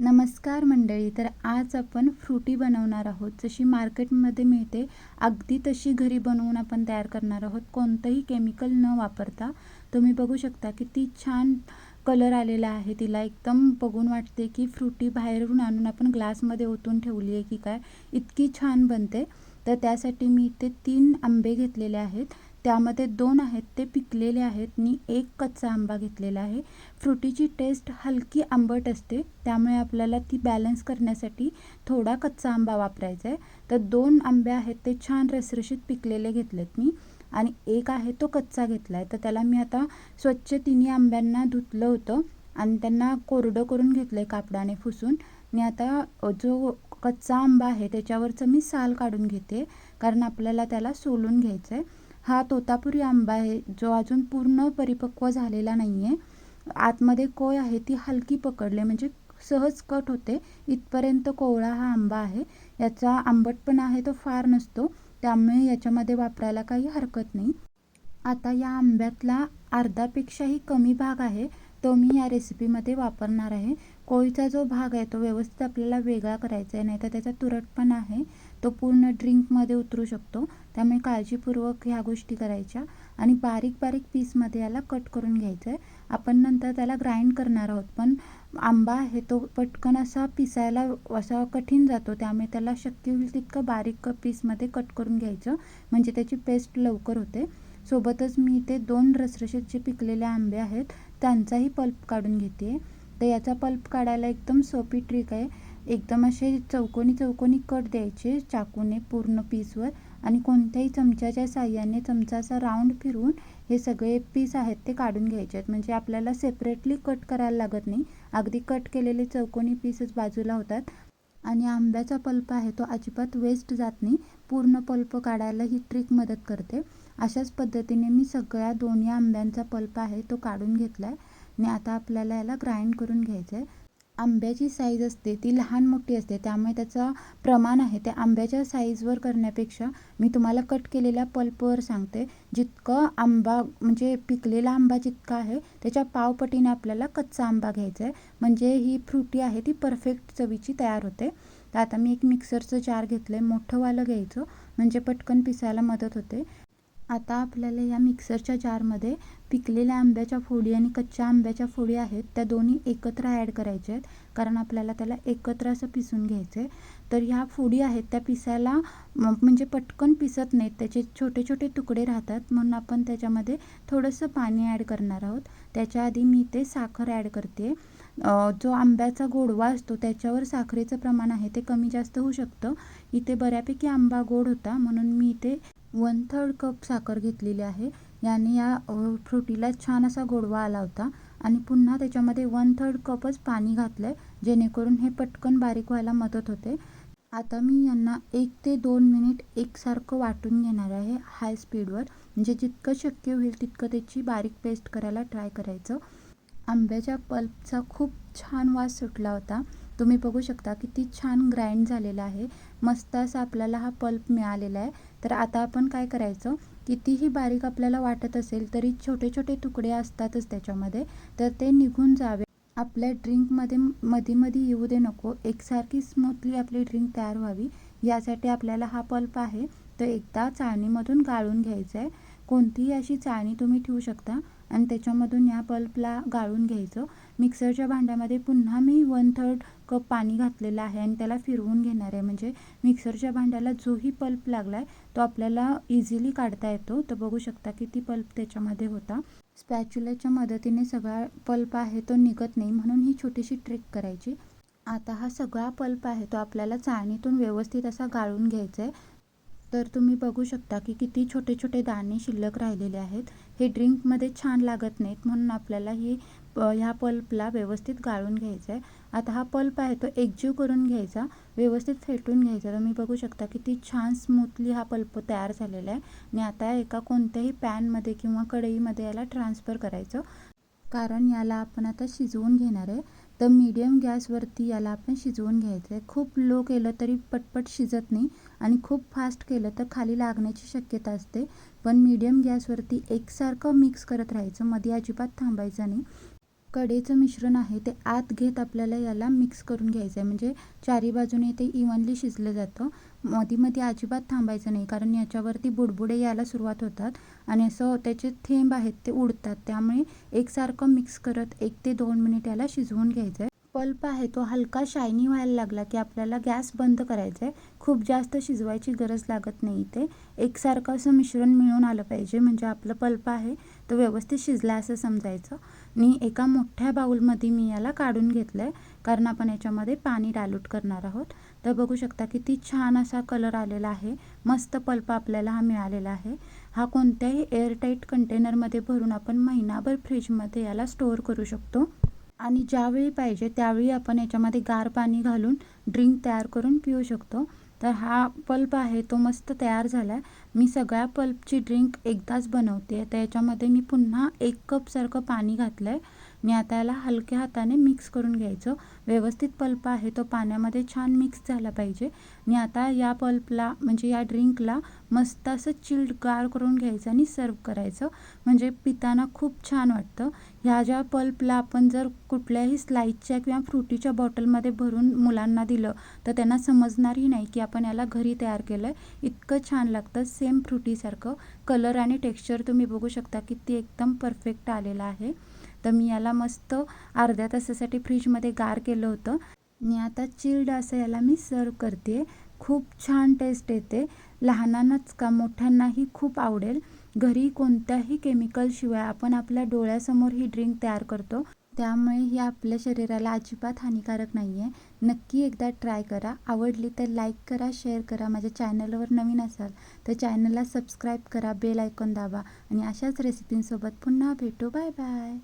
नमस्कार मंडळी तर आज आपण फ्रुटी बनवणार आहोत. जशी मार्केटमध्ये मिळते अगदी तशी घरी बनवून आपण तयार करणार आहोत. कोणतंही केमिकल न वापरता. तुम्ही बघू शकता किती छान कलर आलेला आहे. तिला एकदम बघून वाटते की फ्रुटी बाहेरून आणून आपण ग्लासमध्ये ओतून ठेवली आहे की काय इतकी छान बनते. तर त्यासाठी मी इथे तीन आंबे घेतलेले आहेत. त्यामध्ये दोन आहेत ते पिकलेले आहेत. मी एक कच्चा आंबा घेतलेला आहे. फ्रुटीची टेस्ट हलकी आंबट असते त्यामुळे आपल्याला ती बॅलन्स करण्यासाठी थोडा कच्चा आंबा वापरायचा आहे. तर दोन आंबे आहेत ते छान रसरशीत पिकलेले घेतलेत मी. आणि एक आहे तो कच्चा घेतला आहे तर त्याला मी आता स्वच्छ तिन्ही आंब्यांना धुतलं होतं आणि त्यांना कोरडं करून घेतलं आहे कापडाने फुसून मी आता जो कच्चा आंबा आहे त्याच्यावरचं मी साल काढून घेते कारण आपल्याला त्याला सोलून घ्यायचं आहे हा तोतापुरी आंबा आहे जो अजून पूर्ण परिपक्व झालेला नाही आहे आतमध्ये कोय आहे ती हलकी पकडले म्हणजे सहज कट होते. इथपर्यंत कोवळा हा आंबा आहे. याचा आंबटपणा आहे तो फार नसतो. त्यामुळे याच्यामध्ये वापरायला काही हरकत नाही. आता या आंब्यातला अर्धापेक्षाही कमी भाग आहे. तो मी या रेसिपीमध्ये वापरणार आहे. कोळीचा जो भाग आहे तो व्यवस्थित आपल्याला वेगळा करायचा आहे नाही तर त्याचा तुरटपणा आहे. तो पूर्ण ड्रिंकमध्ये उतरू शकतो. त्यामुळे काळजीपूर्वक ह्या गोष्टी करायच्या आणि बारीक बारीक पीसमध्ये याला कट करून घ्यायचं आहे आपण नंतर त्याला ग्राइंड करणार आहोत पण आंबा आहे तो पटकन असा पिसायला असा कठीण जातो. त्यामुळे त्याला शक्य होईल तितकं बारीक पीसमध्ये कट करून घ्यायचं. म्हणजे त्याची पेस्ट लवकर होते. सोबतच मी इथे दोन रसरशीत जे पिकलेले आंबे आहेत. त्यांचाही पल्प काढून घेते. तर याचा पल्प काढायला एकदम सोपी ट्रिक आहे. एकदम असे चौकोनी चौकोनी कट द्यायचे चाकूने पूर्ण पीसवर आणि कोणत्याही चमच्याच्या साह्याने चमचा असा राऊंड फिरवून हे सगळे पीस आहेत ते काढून घ्यायचे आहेत. म्हणजे आपल्याला सेपरेटली कट करायला लागत नाही. अगदी कट केलेले चौकोनी पीसच बाजूला होतात. आणि आंब्याचा पल्प आहे तो अजिबात वेस्ट जात नाही. पूर्ण पल्प काढायला ही ट्रिक मदत करते. अशाच पद्धतीने मी सगळ्या दोन्ही आंब्यांचा पल्प आहे तो काढून घेतला आहे आणि आता आपल्याला याला ग्राइंड करून घ्यायचं आहे आंब्याची साईज असते ती लहान मोठी असते त्यामुळे त्याचं प्रमाण आहे. ते आंब्याच्या साईजवर करण्यापेक्षा मी तुम्हाला कट केलेल्या पल्पवर सांगते. जितकं आंबा म्हणजे पिकलेला आंबा जितका आहे त्याच्या पावपटीने आपल्याला कच्चा आंबा घ्यायचा आहे म्हणजे ही फ्रुटी आहे ती परफेक्ट चवीची तयार होते. तर आता मी एक मिक्सरचं जार घेतलं आहे मोठंवालं घ्यायचं. म्हणजे पटकन पिसायला मदत होते. आता आपल्याला या मिक्सरच्या जारमध्ये पिकलेल्या आंब्याच्या फोडी आणि कच्च्या आंब्याच्या फोडी आहेत त्या दोन्ही एकत्र ॲड करायच्या आहेत कारण आपल्याला त्याला एकत्र असं पिसून घ्यायचं आहे तर ह्या फोडी आहेत त्या पिसायला म्हणजे पटकन पिसत नाहीत त्याचे छोटे छोटे तुकडे राहतात म्हणून आपण त्याच्यामध्ये थोडंसं पाणी ॲड करणार आहोत. त्याच्या आधी मी ते साखर ॲड करते. जो आंब्याचा गोडवा असतो त्याच्यावर साखरेचं प्रमाण आहे ते कमी जास्त होऊ शकतं. इथे बऱ्यापैकी आंबा गोड होता म्हणून मी इथे वन थर्ड कप साखर घेतलेली आहे. याने या फ्रुटीला छान असा गोडवा आला होता. आणि पुन्हा त्याच्यामध्ये वन थर्ड कपच पाणी घातलं आहे जेणेकरून हे पटकन बारीक व्हायला मदत होते. आता मी यांना एक ते दोन मिनिट एकसारखं वाटून घेणार आहे हाय स्पीडवर. म्हणजे जितकं शक्य होईल तितकं त्याची बारीक पेस्ट करायला ट्राय करायचं. आंब्याच्या पल्पचा खूप छान वास सुटला होता. तुम्ही बघू शकता किती छान ग्राइंड झालेला आहे. मस्त असा आपल्याला हा पल्प मिळालेला आहे. तर आता आपण काय करायचं? कितीही बारीक आपल्याला वाटत असेल तरी छोटे छोटे तुकडे असतातच त्याच्यामध्ये. तर ते निघून जावे. आपल्या ड्रिंकमध्ये मध्ये मध्ये येऊ दे नको. एकसारखी स्मूथली आपली ड्रिंक तयार व्हावी. यासाठी आपल्याला हा पल्प आहे. तो एकदा चाळणीमधून गाळून घ्यायचं आहे कोणतीही अशी चाळणी तुम्ही ठेवू शकता आणि त्याच्यामधून या पल्पला गाळून घ्यायचं. मिक्सरच्या भांड्यामध्ये पुन्हा मी वन थर्ड कप पाणी घातलेलं आहे आणि त्याला फिरवून घेणार आहे. म्हणजे मिक्सरच्या भांड्याला जोही पल्प लागला आहे तो आपल्याला इझिली काढता येतो. तर बघू शकता किती पल्प त्याच्यामध्ये होता. स्पॅच्युल्याच्या मदतीने सगळा पल्प आहे तो निघत नाही. म्हणून ही छोटीशी ट्रिक करायची. आता हा सगळा पल्प आहे तो आपल्याला चाळणीतून व्यवस्थित असा गाळून घ्यायचा आहे तर तुम्ही बघू शकता की किती छोटे छोटे दाणे शिल्लक राहिलेले आहेत. हे ड्रिंकमध्ये छान लागत नाहीत म्हणून आपल्याला ही ह्या पल्पला व्यवस्थित गाळून घ्यायचं आहे. आता हा पल्प आहे तो एकजीव करून घ्यायचा व्यवस्थित फेटून घ्यायचा. तुम्ही बघू शकता किती छान स्मूथली हा पल्प तयार झालेला आहे. आणि आता एका कोणत्याही पॅनमध्ये किंवा कढईमध्ये याला ट्रान्सफर करायचं. कारण याला आपण आता शिजवून घेणार आहे. तर मीडियम गॅसवरती याला आपण शिजवून घ्यायचं आहे खूप लो केलं तरी पटपट शिजत नाही आणि खूप फास्ट केलं तर खाली लागण्याची शक्यता असते. पण मीडियम गॅसवरती एकसारखं मिक्स करत राहायचं मध्ये अजिबात थांबायचं नाही. कढईचं मिश्रण आहे ते आत घेत आपल्याला याला मिक्स करून घ्यायचं आहे म्हणजे चारी बाजूने ते इव्हनली शिजलं जातं. मध्ये मध्ये अजिबात थांबायचं नाही कारण याच्यावरती बुडबुडे यायला सुरुवात होतात आणि असं त्याचे थेंब आहेत ते उडतात. त्यामुळे एकसारखं मिक्स करत एक ते दोन मिनिट याला शिजवून घ्यायचं आहे पल्प आहे तो हलका शायनी व्हायला लागला की आपल्याला गॅस बंद करायचा आहे खूप जास्त शिजवायची गरज लागत नाही ते एकसारखं असं मिश्रण मिळून आलं पाहिजे. म्हणजे आपलं पल्प आहे तो व्यवस्थित शिजला असं समजायचं. आणि एका मोठ्या बाऊलमध्ये मी याला काढून घेतलं आहे कारण आपण याच्यामध्ये पाणी डायल्यूट करणार आहोत. तर बघू शकता किती छान असा कलर आलेला आहे. मस्त पल्प आपल्याला हा मिळालेला आहे. हा कोणत्याही एअरटाईट कंटेनरमध्ये भरून आपण महिनाभर फ्रीजमध्ये याला स्टोअर करू शकतो. आणि ज्यावेळी पाहिजे त्यावेळी आपण याच्यामध्ये गार पाणी घालून ड्रिंक तयार करून पिऊ शकतो. तर हा पल्प आहे तो मस्त तयार झाला आहे मी सगळ्या पल्पची ड्रिंक एकदाच बनवते तर याच्यामध्ये मी पुन्हा एक कपसारखं पाणी घातलं आहे आणि आता याला हलक्या हाताने मिक्स करून घ्यायचं. व्यवस्थित पल्प आहे तो पाण्यामध्ये छान मिक्स झाला पाहिजे. आणि आता या पल्पला म्हणजे या ड्रिंकला मस्त असं चिल्ड गार करून घ्यायचं आणि सर्व करायचं. म्हणजे पिताना खूप छान वाटतं. ह्या ज्या पल्पला आपण जर कुठल्याही स्लाईसच्या किंवा फ्रुटीच्या बॉटलमध्ये भरून मुलांना दिलं तर त्यांना समजणारही नाही की आपण याला घरी तयार केलं आहे इतकं छान लागतं सेम फ्रुटीसारखं कलर आणि टेक्स्चर तुम्ही बघू शकता की ते एकदम परफेक्ट आलेलं आहे. तर मी याला मस्त अर्ध्या तासासाठी फ्रीजमध्ये गार केलं होतं. आणि आता चिल्ड असं याला मी सर्व करते. खूप छान टेस्ट येते. लहानांनाच का मोठ्यांनाही खूप आवडेल. घरी कोणत्याही केमिकलशिवाय आपण आपल्या डोळ्यासमोर ही ड्रिंक तयार करतो. त्यामुळे ही आपल्या शरीराला अजिबात हानिकारक नाही आहे नक्की एकदा ट्राय करा. आवडली तर लाईक करा शेअर करा. माझ्या चॅनलवर नवीन असाल तर चॅनलला सबस्क्राईब करा. बेल आयकॉन दाबा. आणि अशाच रेसिपींसोबत पुन्हा भेटू. Bye bye